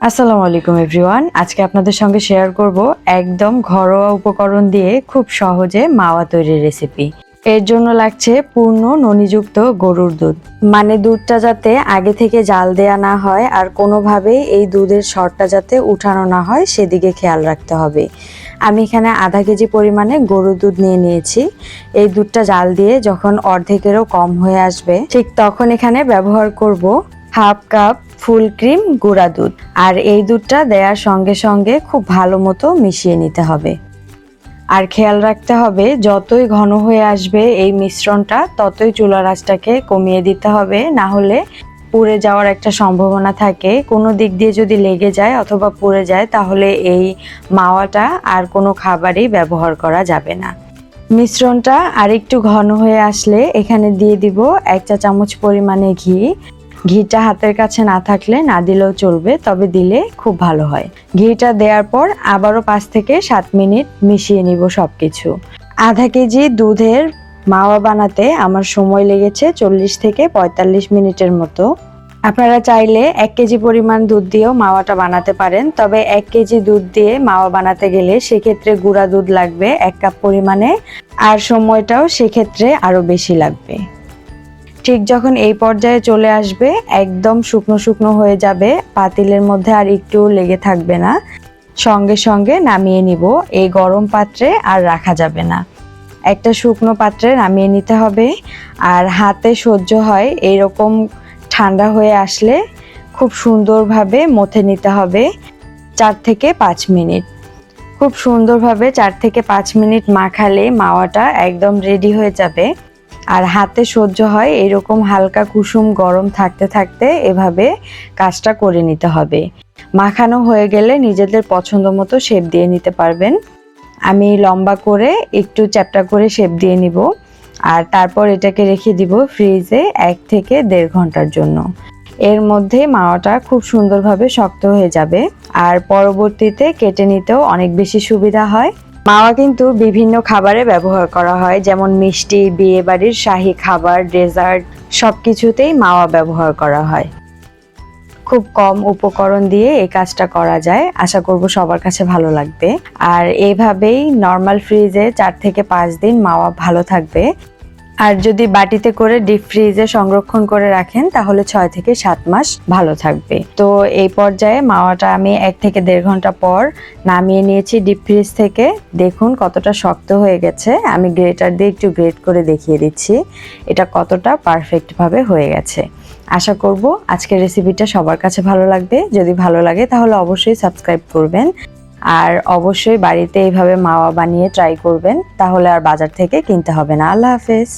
আসসালামু আলাইকুম এভরিওয়ান আজকে আপনাদের সঙ্গে শেয়ার করব একদম ঘরোয়া উপকরণ দিয়ে খুব সহজে মাওয়া তৈরির রেসিপি এর জন্য লাগছে পূর্ণ ননিযুক্ত গরুর দুধ। মানে দুধটা যাতে আগে থেকে জাল দেয়া না হয় আর কোনোভাবেই এই দুধের শরটা যাতে উঠানো না হয়, সেদিকে খেয়াল রাখতে হবে। আমি এখানে আধা কেজি পরিমাণে গরুর দুধ নিয়ে নিয়েছি। এই দুধটা জাল দিয়ে যখন অর্ধেকেরও কম হয়ে আসবে, ঠিক তখন এখানে ব্যবহার করব হাফ কাপ ফুল ক্রিম, গুঁড়া দুধ। আর এই দুধটা দেওয়ার সঙ্গে সঙ্গে খুব ভালো মতো মিশিয়ে নিতে হবে। আর খেয়াল রাখতে হবে, যতই ঘন হয়ে আসবে এই মিশ্রণটা, ততই চুলার আঁচটাকে কমিয়ে দিতে হবে। না হলে পুড়ে যাওয়ার একটা সম্ভাবনা থাকে। কোনো দিক দিয়ে যদি লেগে যায় অথবা পুড়ে যায়, তাহলে এই মাওয়াটা আর কোনো খাবারই ব্যবহার করা যাবে না। মিশ্রণটা আরেকটু ঘন হয়ে আসলে এখানে দিয়ে দিব এক চা চামচ পরিমাণে ঘি ঘিটা হাতের কাছে না থাকলে না দিলেও চলবে, তবে দিলে খুব ভালো হয়। ঘিটা দেওয়ার পর আবারও পাঁচ থেকে সাত মিনিট মিশিয়ে নিব সব কিছু আধা কেজি দুধের মাওয়া বানাতে আমার সময় লেগেছে চল্লিশ থেকে পঁয়তাল্লিশ মিনিটের মতো। আপনারা চাইলে এক কেজি পরিমাণ দুধ দিয়েও মাওয়াটা বানাতে পারেন, তবে এক কেজি দুধ দিয়ে মাওয়া বানাতে গেলে সেক্ষেত্রে গুঁড়া দুধ লাগবে এক কাপ পরিমাণে, আর সময়টাও সেক্ষেত্রে আরও বেশি লাগবে। ঠিক যখন এই পর্যায়ে চলে আসবে, একদম শুকনো শুকনো হয়ে যাবে, পাতিলের মধ্যে আর একটু লেগে থাকবে না। সঙ্গে সঙ্গে নামিয়ে নিব, এই গরম পাত্রে আর রাখা যাবে না। একটা শুকনো পাত্রে নামিয়ে নিতে হবে, আর হাতে সহ্য হয় এইরকম ঠান্ডা হয়ে আসলে খুব সুন্দরভাবে মথে নিতে হবে চার থেকে পাঁচ মিনিট। খুব সুন্দরভাবে চার থেকে পাঁচ মিনিট মাখালে মাওয়াটা একদম রেডি হয়ে যাবে। আর হাতে সহ্য হয় এরকম হালকা কুসুম গরম থাকতে থাকতে এভাবে কাজটা করে নিতে হবে। মাখানো হয়ে গেলে নিজেদের পছন্দ মতো শেপ দিয়ে নিতে পারবেন। আমি লম্বা করে একটু চ্যাপটা করে শেপ দিয়ে নিব। আর তারপর এটাকে রেখে দিব ফ্রিজে এক থেকে দেড় ঘণ্টার জন্য। এর মধ্যে মাওয়াটা খুব সুন্দরভাবে শক্ত হয়ে যাবে। আর পরবর্তীতে কেটে নিতেও অনেক বেশি সুবিধা হয়। মাওয়া কিন্তু বিভিন্ন খাবারে ব্যবহার করা হয়, যেমন মিষ্টি বিয়ে বাড়ির শাহী খাবার, ডেজার্ট সব কিছুতেই মাওয়া ব্যবহার করা হয়। খুব কম উপকরণ দিয়ে এই কাজটা করা যায়, আশা করব সবার কাছে ভালো লাগবে। আর এইভাবেই নর্মাল ফ্রিজে চার থেকে পাঁচ দিন মাওয়া ভালো থাকবে। আর যদি বাটিতে করে ডিপ ফ্রিজে সংরক্ষণ করে রাখেন, তাহলে ছয় থেকে সাত মাস ভালো থাকবে। তো এই পর্যায়ে মাওয়াটা আমি এক থেকে দেড় ঘণ্টা পর নামিয়ে নিয়েছি ডিপ ফ্রিজ থেকে। দেখুন কতটা শক্ত হয়ে গেছে। আমি গ্রেটার দিয়ে একটু গ্রেট করে দেখিয়ে দিচ্ছি। এটা কতটা পারফেক্টভাবে হয়ে গেছে। আশা করব আজকের রেসিপিটা সবার কাছে ভালো লাগবে। যদি ভালো লাগে তাহলে অবশ্যই সাবস্ক্রাইব করবেন। আর অবশ্যই বাড়িতে এইভাবে মাওয়া বানিয়ে ট্রাই করবেন, তাহলে আর বাজার থেকে কিনতে হবে না। আল্লাহ হাফেজ।